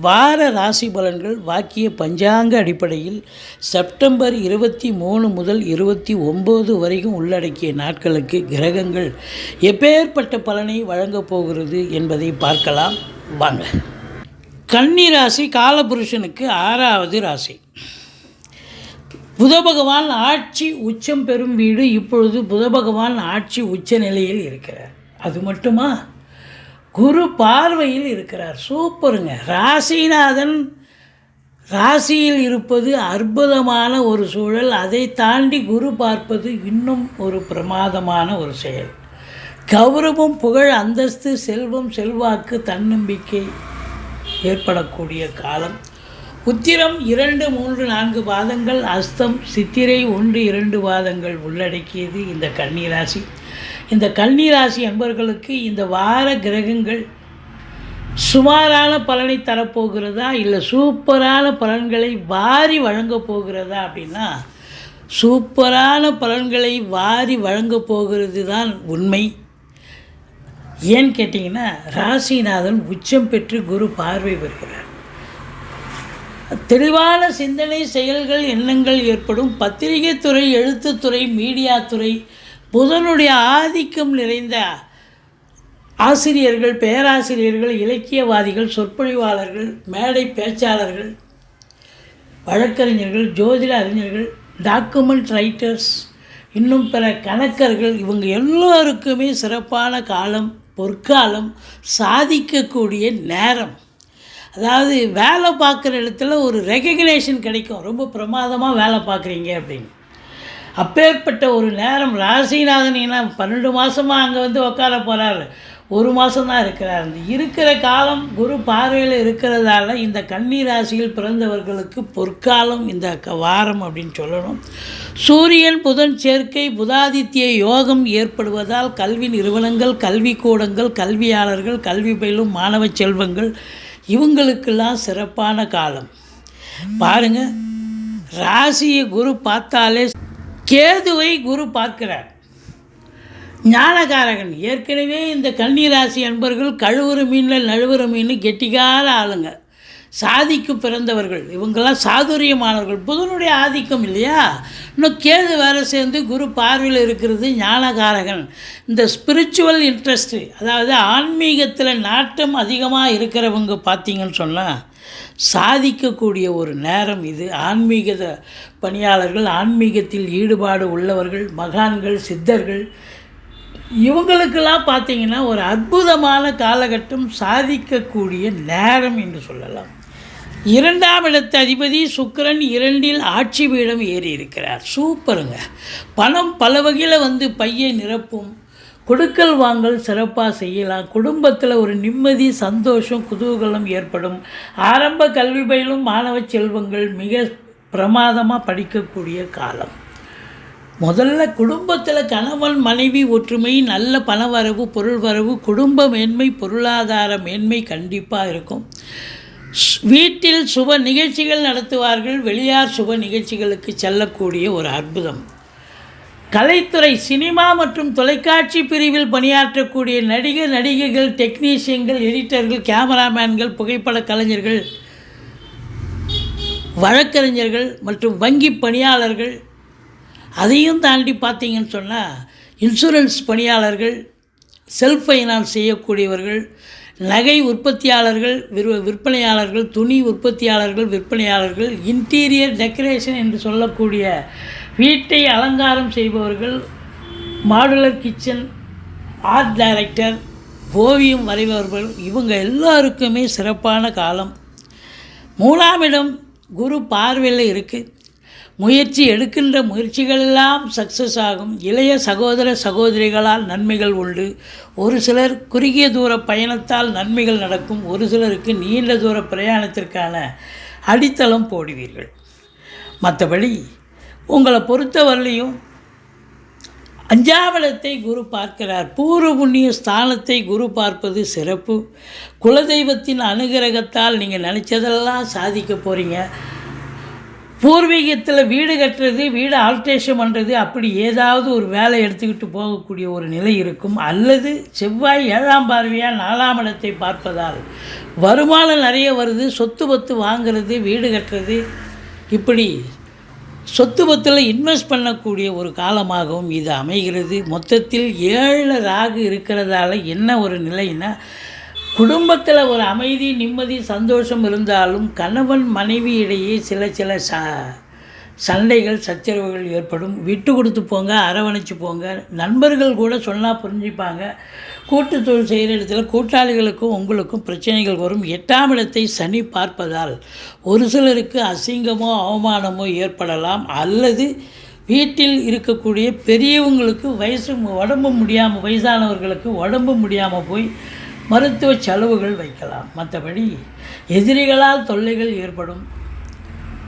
வார ராசி பலன்கள் வாக்கிய பஞ்சாங்க அடிப்படையில் செப்டம்பர் இருபத்தி மூணு முதல் இருபத்தி ஒம்பது வரைக்கும் உள்ளடக்கிய நாட்களுக்கு கிரகங்கள் எப்பேற்பட்ட பலனை வழங்கப் போகிறது என்பதை பார்க்கலாம். வாங்க. கன்னி ராசி காலபுருஷனுக்கு ஆறாவது ராசி. புத பகவான் ஆட்சி உச்சம் பெறும் வீடு இப்பொழுது புத பகவான் ஆட்சி உச்ச நிலையில் இருக்கிறார். அது மட்டுமா? குரு பார்வையில் இருக்கிறார். சூப்பருங்க. ராசிநாதன் ராசியில் இருப்பது அற்புதமான ஒரு சூழல். அதை தாண்டி குரு பார்ப்பது இன்னும் ஒரு பிரமாதமான ஒரு செயல். கௌரவம் புகழ் அந்தஸ்து செல்வம் செல்வாக்கு தன்னம்பிக்கை ஏற்படக்கூடிய காலம். உத்திரம் இரண்டு மூன்று நான்கு பாதங்கள். அஸ்தம் சித்திரை ஒன்று இரண்டு பாதங்கள் உள்ளடக்கியது இந்த கன்னிராசி இந்த கன்னிராசி அன்பர்களுக்கு இந்த வார கிரகங்கள் சுமாரான பலனை தரப்போகிறதா இல்லை சூப்பரான பலன்களை வாரி வழங்கப் போகிறதா அப்படின்னா சூப்பரான பலன்களை வாரி வழங்கப் போகிறது தான் உண்மை. ஏன்னு கேட்டிங்கன்னா ராசிநாதன் உச்சம் பெற்று குரு பார்வை பெறுகிறார். தெளிவான சிந்தனை செயல்கள் எண்ணங்கள் ஏற்படும். பத்திரிகை துறை எழுத்துத்துறை மீடியா துறை புதனுடைய ஆதிக்கம் நிறைந்த ஆசிரியர்கள் பேராசிரியர்கள் இலக்கியவாதிகள் சொற்பொழிவாளர்கள் மேடை பேச்சாளர்கள் வழக்கறிஞர்கள் ஜோதிட அறிஞர்கள் டாக்குமெண்ட் ரைட்டர்ஸ் இன்னும் பிற கணக்கர்கள் இவங்க எல்லோருக்குமே சிறப்பான காலம் பொற்காலம் சாதிக்கக்கூடிய நேரம். அதாவது வேலை பார்க்குற இடத்துல ஒரு ரெகக்னேஷன் கிடைக்கும். ரொம்ப பிரமாதமாக வேலை பார்க்குறீங்க அப்படின்னு. அப்பேற்பட்ட ஒரு நேரம் ராசிநாதன் பன்னெண்டு மாதமாக அங்கே வந்து உட்கார போகிறாரு ஒரு மாதம்தான் இருக்கிறார். இந்த இருக்கிற காலம் குரு பார்வையில் இருக்கிறதால இந்த கன்னி ராசியில் பிறந்தவர்களுக்கு பொற்காலம் இந்த க வாரம் அப்படின்னு சொல்லணும். சூரியன் புதன் சேர்க்கை புதாதித்ய யோகம் ஏற்படுவதால் கல்வி நிறுவனங்கள் கல்விக்கூடங்கள் கல்வியாளர்கள் கல்வி பயிலும் மாணவ செல்வங்கள் இவங்களுக்கெல்லாம் சிறப்பான காலம். பாருங்க ராசியை குரு பார்த்தாலே கேதுவை குரு பார்க்கிறார். ஞானகாரகன் ஏற்கனவே இந்த கன்னிராசி அன்பர்கள் கழுவுற மீனில் நழுவுற மீன் கெட்டிக்கார ஆளுங்க. சாதிக்கு பிறந்தவர்கள் இவங்கெல்லாம் சாதுரியமானவர்கள் புதனுடைய ஆதிக்கம் இல்லையா? இன்னும் கேது வேறு சேர்ந்து குரு பார்வையில் இருக்கிறது ஞானகாரகன். இந்த ஸ்பிரிச்சுவல் இன்ட்ரெஸ்ட்டு அதாவது ஆன்மீகத்தில் நாட்டம் அதிகமாக இருக்கிறவங்க பார்த்தீங்கன்னு சொன்னால் சாதிக்கக்கூடிய ஒரு நேரம் இது. ஆன்மீக பணியாளர்கள் ஆன்மீகத்தில் ஈடுபாடு உள்ளவர்கள் மகான்கள் சித்தர்கள் இவங்களுக்கெல்லாம் பார்த்தீங்கன்னா ஒரு அற்புதமான காலகட்டம் சாதிக்கக்கூடிய நேரம் என்று சொல்லலாம். இரண்டாம் இடத்து அதிபதி சுக்கிரன் இரண்டில் ஆட்சி பீடம் ஏறி இருக்கிறார் சூப்பருங்க. பணம் பல வகையில் வந்து பையை நிரப்பும் கொடுக்கல் வாங்கல் சிறப்பாக செய்யலாம். குடும்பத்தில் ஒரு நிம்மதி சந்தோஷம் குதூகலம் ஏற்படும். ஆரம்ப கல்வி பயிலும் மாணவ செல்வங்கள் மிக பிரமாதமாக படிக்கக்கூடிய காலம். முதல்ல குடும்பத்தில் கணவன் மனைவி ஒற்றுமை நல்ல பணவரவு பொருள் வரவு குடும்ப மேன்மை பொருளாதார மேன்மை கண்டிப்பாக இருக்கும். வீட்டில் சுப நிகழ்ச்சிகள் நடத்துவார்கள். வெளியார் சுப நிகழ்ச்சிகளுக்கு செல்லக்கூடிய ஒரு அற்புதம். கலைத்துறை சினிமா மற்றும் தொலைக்காட்சி பிரிவில் பணியாற்றக்கூடிய நடிகர் நடிகைகள் டெக்னீஷியன்கள் எடிட்டர்கள் கேமராமேன்கள் புகைப்பட கலைஞர்கள் வழக்கறிஞர்கள் மற்றும் வங்கி பணியாளர்கள் அதையும் தாண்டி பார்த்தீங்கன்னு சொன்னால் இன்சூரன்ஸ் பணியாளர்கள் செல்ஃப் ஃபைனான்ஸ் செய்யக்கூடியவர்கள் நகை உற்பத்தியாளர்கள் விற் விற்பனையாளர்கள் துணி உற்பத்தியாளர்கள் விற்பனையாளர்கள் இன்டீரியர் டெக்கரேஷன் என்று சொல்லக்கூடிய வீட்டை அலங்காரம் செய்பவர்கள் மாடுலர் கிச்சன் ஆர்ட் டைரக்டர் ஓவியம் வரைபவர்கள் இவங்க எல்லாருக்குமே சிறப்பான காலம். மூணாம் இடம் குரு பார்வையில் இருக்குது முயற்சி எடுக்கின்ற முயற்சிகளெல்லாம் சக்ஸஸ் ஆகும். இளைய சகோதர சகோதரிகளால் நன்மைகள் உண்டு. ஒரு சிலர் குறுகிய தூர பயணத்தால் நன்மைகள் நடக்கும். ஒரு சிலருக்கு நீண்ட தூர பிரயாணத்திற்கான அடித்தளம் போடுவீர்கள். மற்றபடி உங்களை பொறுத்தவரையிலையும் அஞ்சாவளத்தை குரு பார்க்கிறார். பூர்வ புண்ணிய ஸ்தானத்தை குரு பார்ப்பது சிறப்பு. குலதெய்வத்தின் அனுகிரகத்தால் நீங்கள் நினச்சதெல்லாம் சாதிக்க போகிறீங்க பூர்வீகத்தில் வீடு கட்டுறது வீடு ஆல்ட்ரேஷன் பண்ணுறது அப்படி ஏதாவது ஒரு வேலை எடுத்துக்கிட்டு போகக்கூடிய ஒரு நிலை இருக்கும். அல்லது செவ்வாய் ஏழாம் பார்வையாக நாலாம் இடத்தை பார்ப்பதால் வருமானம் நிறைய வருது சொத்து பத்து வாங்குறது வீடு கட்டுறது இப்படி சொத்து பத்தில் இன்வெஸ்ட் பண்ணக்கூடிய ஒரு காலமாகவும் இது அமைகிறது. மொத்தத்தில் ஏழு ராகு இருக்கிறதால என்ன ஒரு நிலைன்னா குடும்பத்தில் ஒரு அமைதி நிம்மதி சந்தோஷம் இருந்தாலும் கணவன் மனைவி இடையே சில சில சா சண்டைகள் சச்சரவுகள் ஏற்படும். விட்டு கொடுத்து போங்க அரவணைச்சு போங்க. நண்பர்கள் கூட சொன்னால் புரிஞ்சுப்பாங்க. கூட்டு தொழில் செய்கிற இடத்துல கூட்டாளிகளுக்கும் உங்களுக்கும் பிரச்சனைகள் வரும். எட்டாம் இடத்தை சனி பார்ப்பதால் ஒரு சிலருக்கு அசிங்கமோ அவமானமோ ஏற்படலாம். அல்லது வீட்டில் இருக்கக்கூடிய பெரியவங்களுக்கு வயசு உடம்பு முடியாமல் வயசானவர்களுக்கு உடம்பு முடியாமல் போய் மருத்துவ செலவுகள் வைக்கலாம். மற்றபடி எதிரிகளால் தொல்லைகள் ஏற்படும்.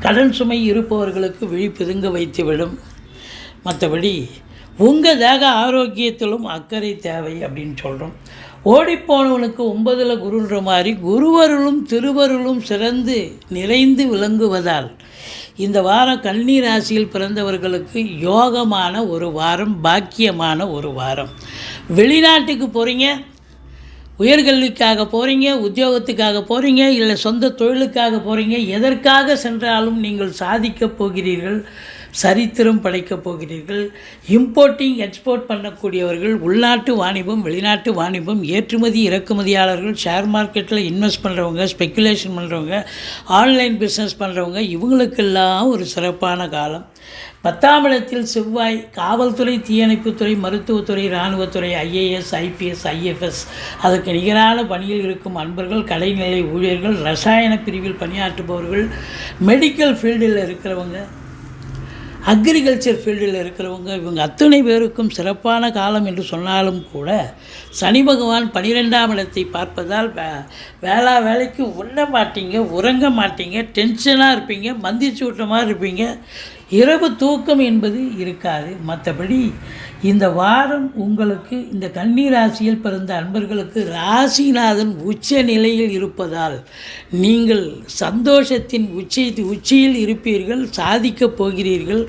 கடன் சுமை இருப்பவர்களுக்கு விழிப்புதுங்க வைத்துவிடும். மற்றபடி உங்கள் தேக ஆரோக்கியத்திலும் அக்கறை தேவை அப்படின்னு சொல்கிறோம் ஓடிப்போனவனுக்கு ஒன்பதில் குருன்ற மாதிரி குருவருளும் திருவருளும் சிறந்து நிறைந்து விளங்குவதால் இந்த வாரம் கன்னி ராசியில் பிறந்தவர்களுக்கு யோகமான ஒரு வாரம் பாக்கியமான ஒரு வாரம். வெளிநாட்டுக்கு போகிறீங்க உயர்கல்விக்காக போகிறீங்க உத்தியோகத்துக்காக போகிறீங்க இல்லை சொந்த தொழிலுக்காக போகிறீங்க எதற்காக சென்றாலும் நீங்கள் சாதிக்கப் போகிறீர்கள். சரித்திரம் படைக்கப் போகிறீர்கள். இம்போர்ட்டிங் எக்ஸ்போர்ட் பண்ணக்கூடியவர்கள் உள்நாட்டு வாணிபம் வெளிநாட்டு வாணிபம் ஏற்றுமதி இறக்குமதியாளர்கள் ஷேர் மார்க்கெட்டில் இன்வெஸ்ட் பண்ணுறவங்க ஸ்பெக்குலேஷன் பண்ணுறவங்க ஆன்லைன் பிஸ்னஸ் பண்ணுறவங்க இவங்களுக்கெல்லாம் ஒரு சிறப்பான காலம். பத்தாம் இடத்தில் செவ்வாய் காவல்துறை தீயணைப்புத்துறை மருத்துவத்துறை இராணுவத்துறை ஐஏஎஸ் ஐபிஎஸ் ஐஎஃப்எஸ் அதற்கு நிகரான பணியில் இருக்கும் அன்பர்கள் கலைநிலை ஊழியர்கள் ரசாயன பிரிவில் பணியாற்றுபவர்கள் மெடிக்கல் ஃபீல்டில் இருக்கிறவங்க அக்ரிகல்ச்சர் ஃபீல்டில் இருக்கிறவங்க இவங்க அத்தனை பேருக்கும் சிறப்பான காலம் என்று சொன்னாலும் கூட சனி பகவான் பனிரெண்டாம் இடத்தை பார்ப்பதால் வே வேளா வேலைக்கு உண்ண மாட்டீங்க உறங்க மாட்டீங்க டென்ஷனாக இருப்பீங்க மந்திச்சு விட்ட மாதிரி இருப்பீங்க. இரவு தூக்கம் என்பது இருக்காது. மற்றபடி இந்த வாரம் உங்களுக்கு இந்த கன்னி ராசியில் பிறந்த அன்பர்களுக்கு ராசிநாதன் உச்ச நிலையில் இருப்பதால் நீங்கள் சந்தோஷத்தின் உச்சி உச்சியில் இருப்பீர்கள் சாதிக்கப் போகிறீர்கள்.